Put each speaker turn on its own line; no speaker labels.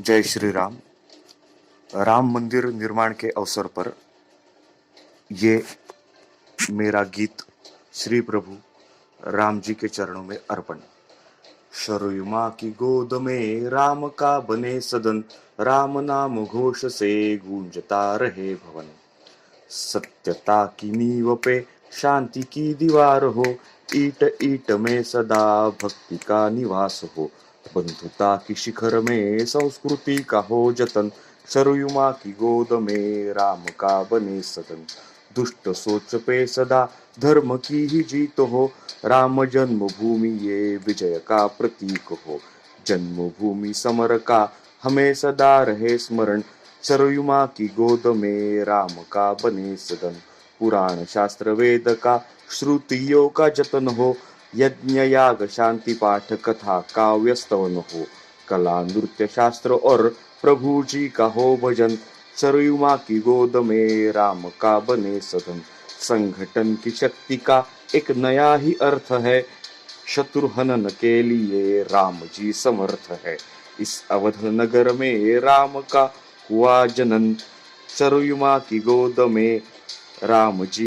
जय श्री राम। राम मंदिर निर्माण के अवसर पर ये मेरा गीत श्री प्रभु राम जी के चरणों में अर्पण। शरयु माँ की गोद में राम का बने सदन, राम नाम घोष से गूंजता रहे भवन। सत्यता की नींव पे शांति की दीवार हो, ईट ईट में सदा भक्ति का निवास हो। बंधुता की शिखर में संस्कृति का हो जतन। सरयू माँ की गोद में राम का बने सदन। दुष्ट सोच पे सदा धर्म की ही जीत हो। राम जन्मभूमि ये विजय का प्रतीक हो। जन्मभूमि समर का हमें सदा रहे स्मरण। सरयुमा की गोद में राम का बने सदन। पुराण शास्त्र वेद का श्रुतियों का जतन हो। यज्ञ याग शांति पाठ कथा काव्य स्तवन हो कला नृत्य शास्त्र और प्रभु जी का हो भजन सरयू माँ की गोद में राम का बने सदन संगठन की शक्ति का एक नया ही अर्थ है शत्रु हनन के लिए राम जी समर्थ है। इस अवध नगर में राम का हुआ जनन सरयू माँ की गोद में राम जी